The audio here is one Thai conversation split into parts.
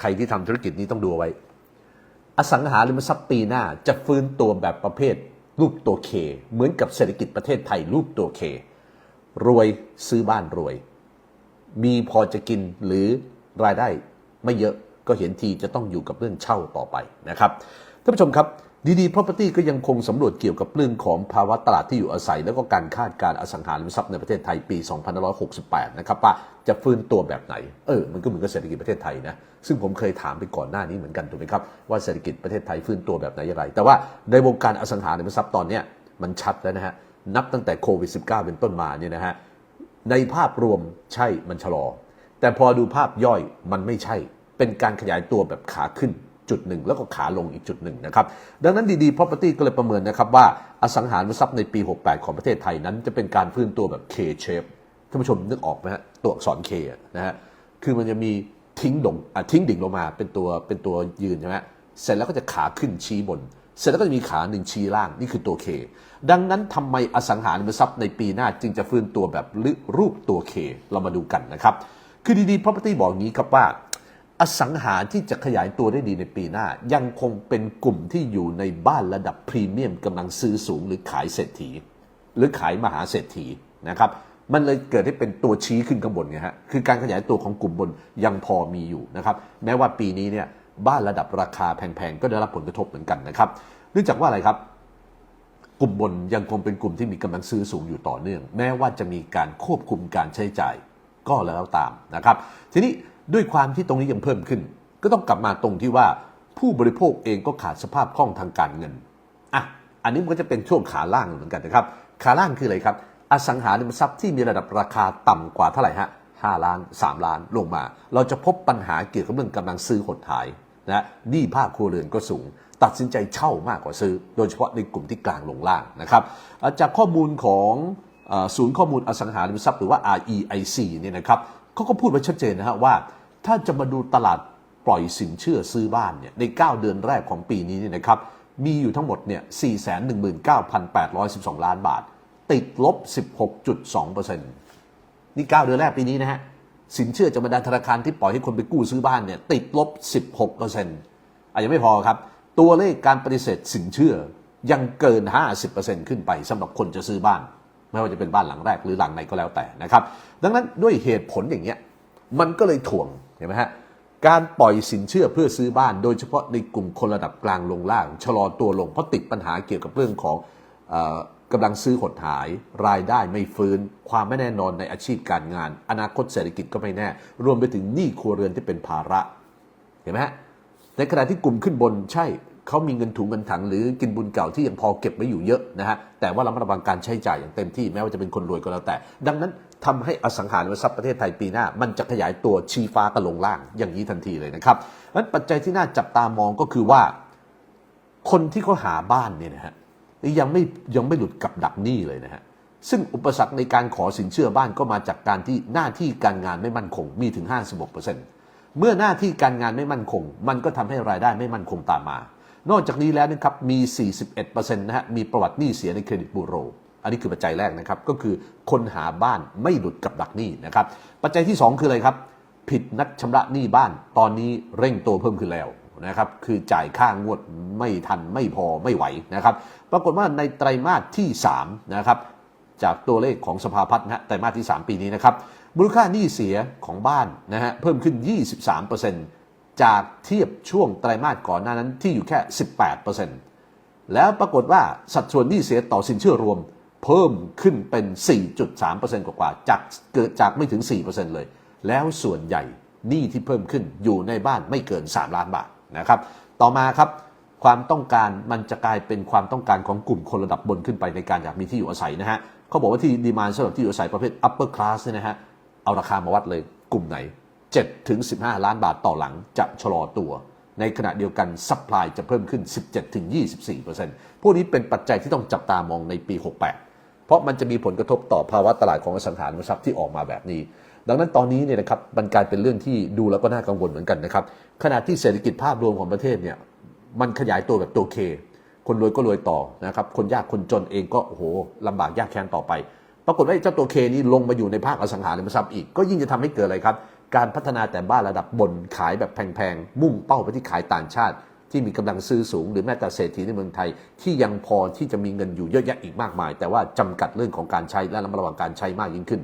ใครที่ทำธุรกิจนี้ต้องดูไว้ อสังหาริมทรัพย์ปีหน้าจะฟื้นตัวแบบประเภทรูปตัวเคเหมือนกับเศรษฐกิจประเทศไทยรูปตัวเครวยซื้อบ้านรวย มีพอจะกินหรือรายได้ไม่เยอะก็เห็นทีจะต้องอยู่กับเรื่องเช่าต่อไปนะครับท่านผู้ชมครับ ดีๆ property ก็ยังคงสำรวจเกี่ยวกับเรื่องของภาวะตลาดที่อยู่อาศัย แล้วก็การคาดการอสังหาริมทรัพย์ในประเทศไทยปี 2568 นะครับว่าจะฟื้นตัวแบบไหน เออ มันก็เหมือนกับเศรษฐกิจประเทศไทยนะ ซึ่งผมเคยถามไปก่อนหน้านี้เหมือนกันถูกไหมครับ ว่าเศรษฐกิจประเทศไทยฟื้นตัวแบบไหนอย่างไร แต่ว่าในวงการอสังหาริมทรัพย์ตอนนี้มันชัดแล้วนะฮะ นับตั้งแต่โควิด -19 เป็นต้นมาเนี่ยนะฮะ ในภาพรวมใช่มันชะลอ แต่พอดูภาพย่อยมันไม่ใช่ เป็นการขยายตัวแบบขาขึ้น จุดหนึ่งแล้วก็ขาลงอีกจุดหนึ่งนะครับดังนั้นดีๆ property ก็เลยประเมินนะครับว่าอสังหาริมทรัพย์ในปี 68 ของประเทศไทยนั้นจะเป็นการฟื้นตัวแบบ K shape ท่านผู้ชมนึกออกไหมฮะตัวอักษร K นะฮะคือมันจะมีทิ้งดงอะทิ้งดิ่งลงมาเป็นตัวเป็นตัวยืนใช่ไหมเสร็จแล้วก็จะขาขึ้นชี้บน เสร็จแล้วก็จะมีขาหนึ่งชี้ล่างนี่คือตัว K ดังนั้นทำไมอสังหาริมทรัพย์ในปีหน้าจึงจะฟื้นตัวแบบรูปตัว K เรามาดูกันนะครับ คือดีๆ property บอกงนี้ครับว่า อสังหาที่จะขยายตัวได้ดีในปีหน้า ยังคงเป็นกลุ่มที่อยู่ในบ้านระดับพรีเมียมกำลังซื้อสูงหรือขายเศรษฐี หรือขายมหาเศรษฐีนะครับมันเลยเกิดให้เป็นตัวชี้ขึ้นข้างบนไงฮะคือการขยายตัวของกลุ่มบนยังพอมีอยู่นะครับแม้ว่าปีนี้เนี่ยบ้านระดับราคาแพงๆก็ได้รับผลกระทบเหมือนกันนะครับเนื่องจากว่าอะไรครับกลุ่มบนยังคงเป็นกลุ่มที่มีกำลังซื้อสูงอยู่ต่อเนื่อง แม้ว่าจะมีการควบคุมการใช้จ่ายก็แล้วตามนะครับ ทีนี้ ด้วยความที่ตรงนี้ยังเพิ่มขึ้น ก็ต้องกลับมาตรงที่ว่าผู้บริโภคเองก็ขาดสภาพคล่องทางการเงินอะอันนี้มันก็จะเป็นช่วงขาล่างเหมือนกันนะครับ ขาล่างคืออะไรครับ อสังหาริมทรัพย์ที่มีระดับราคาต่ำกว่าเท่าไหร่ฮะห้าล้านสามล้านลงมา เราจะพบปัญหาเกี่ยวกับเรื่องกำลังซื้อหดหายนะหนี้ภาคครัวเรือนก็สูง ตัดสินใจเช่ามากกว่าซื้อ โดยเฉพาะในกลุ่มที่กลางลงล่างนะครับจากข้อมูลของศูนย์ข้อมูลอสังหาริมทรัพย์หรือว่า REIC เนี่ยนะครับเขาก็พูดไว้ชัดเจนนะฮะว่า ถ้าจะมาดูตลาดปล่อยสินเชื่อซื้อบ้านเนี่ยใน 9 เดือนแรกของปีนี้เนี่ยนะครับมีอยู่ทั้งหมดเนี่ย419,812 ล้านบาท ติดลบ 16.2%นี่ 9 เดือนแรกปีนี้นะฮะสินเชื่อจากบรรดาธนาคารที่ปล่อยให้คนไปกู้ซื้อบ้านเนี่ยติดลบ 16%อะยังไม่พอครับ ตัวเลขการปฏิเสธสินเชื่อยังเกิน 50%ขึ้นไปสำหรับคนจะซื้อบ้าน ไม่ว่าจะเป็นบ้านหลังแรกหรือหลังไหนก็แล้วแต่นะครับ ดังนั้นด้วยเหตุผลอย่างเงี้ยมันก็เลยถ่วง เห็นไหมฮะการปล่อยสินเชื่อเพื่อซื้อบ้านโดยเฉพาะในกลุ่มคนระดับกลางลงล่าง ชะลอตัวลงเพราะติดปัญหาเกี่ยวกับเรื่องของออกำลังซื้อหดหาย รายได้ไม่ฟื้น ความไม่แน่นอนในอาชีพการงาน อนาคตเศรษฐกิจก็ไม่แน่ รวมไปถึงหนี้ครัวเรือนที่เป็นภาระ เห็นไหมฮะในขณะที่กลุ่มขึ้นบนใช่ เขามีเงินถุงเงินถังหรือกินบุญเก่าที่ยังพอเก็บไว้อยู่เยอะนะฮะแต่ว่าเระมัดระวังการใช้จ่ายอย่างเต็มที่แม้ว่าจะเป็นคนรวยก็แล้วแต่ ดังนั้นทำให้อสังหาริมทรัพย์ประเทศไทยปีหน้า มันจะขยายตัวชี้ฟ้ากระลงล่างอย่างนี้ทันทีเลยนะครับนั้นปัจจัยที่น่าจับตามองก็คือว่า คนที่เขาหาบ้านเนี่ยนะฮะยังไม่ยังไม่หลุดกับดักหนี้เลยนะฮะซึ่งอุปสรรคในการขอสินเชื่อบ้านก็มาจากการที่หน้าที่การงานไม่มั่นคงมีถึง 56%เมื่อหน้าที่การงานไม่มั่นคง มันก็ทำให้รายได้ไม่มั่นคงตามมา นอกจากนี้แล้วนะครับมี 41%นะฮะมีประวัติหนี้เสียในเครดิตบูโร อันนี้คือปัจจัยแรกนะครับ ก็คือคนหาบ้านไม่หลุดกับดักหนี้นะครับ ปัจจัยที่ 2 คืออะไรครับ ผิดนัดชำระหนี้บ้าน ตอนนี้เร่งตัวเพิ่มขึ้นแล้วนะครับ คือจ่ายค่างวดไม่ทันไม่พอไม่ไหวนะครับ ปรากฏว่าในไตรมาสที่3นะครับจากตัวเลขของสภาพัฒน์นะไตรมาสที่ 3 ปีนี้นะครับมูลค่าหนี้เสียของบ้านนะฮะเพิ่มขึ้น 23% จากเทียบช่วงไตรมาสก่อนหน้านั้นที่อยู่แค่ 18%แล้วปรากฏว่าสัดส่วนหนี้เสียต่อสินเชื่อรวม เพิ่มขึ้นเป็น 4.3%กว่าๆจากเกิดจากไม่ถึง 4%เลย แล้วส่วนใหญ่หนี้ที่เพิ่มขึ้นอยู่ในบ้านไม่เกิน 3 ล้านบาทนะครับ ต่อมาครับความต้องการมันจะกลายเป็นความต้องการของกลุ่มคนระดับบนขึ้นไปในการอยากมีที่อยู่อาศัยนะฮะเขาบอกว่าที่ดีมานสำหรับที่อยู่อาศัยประเภท upper class เนี่ยนะฮะเอาราคามาวัดเลยกลุ่มไหน 7ถึง15 ล้านบาทต่อหลังจะชะลอตัว ในขณะเดียวกันซัพพลายจะเพิ่มขึ้น 17ถึง24%พวกนี้เป็นปัจจัยที่ต้องจับตามองในปี 68 เพราะมันจะมีผลกระทบต่อภาวะตลาดของอสังหาริมทรัพย์ที่ออกมาแบบนี้ ดังนั้นตอนนี้เนี่ยนะครับมันกลายเป็นเรื่องที่ดูแล้วก็น่ากังวลเหมือนกันนะครับขณะที่เศรษฐกิจภาพรวมของประเทศเนี่ยมันขยายตัวแบบตัวเค คนรวยก็รวยต่อนะครับคนยากคนจนเองก็โอ้โหลำบากยากแค้นต่อไป ปรากฏว่าเจ้าตัวเคนี้ลงมาอยู่ในภาคอสังหาริมทรัพย์อีกก็ยิ่งจะทำให้เกิดอะไรครับ การพัฒนาแต่บ้านระดับบนขายแบบแพงๆ มุ่งเป้าไปที่ขายต่างชาติ ที่มีกำลังซื้อสูง หรือแม้แต่เศรษฐีในเมืองไทย ที่ยังพอที่จะมีเงินอยู่เยอะแยะอีกมากมาย แต่ว่าจำกัดเรื่องของการใช้และระมัดระวังการใช้มากยิ่งขึ้น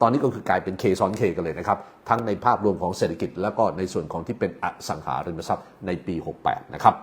ตอนนี้ก็คือกลายเป็นเคซ้อนเคกันเลยนะครับ ทั้งในภาพรวมของเศรษฐกิจ แล้วก็ในส่วนของที่เป็นอสังหาริมทรัพย์ในปี 68 นะครับ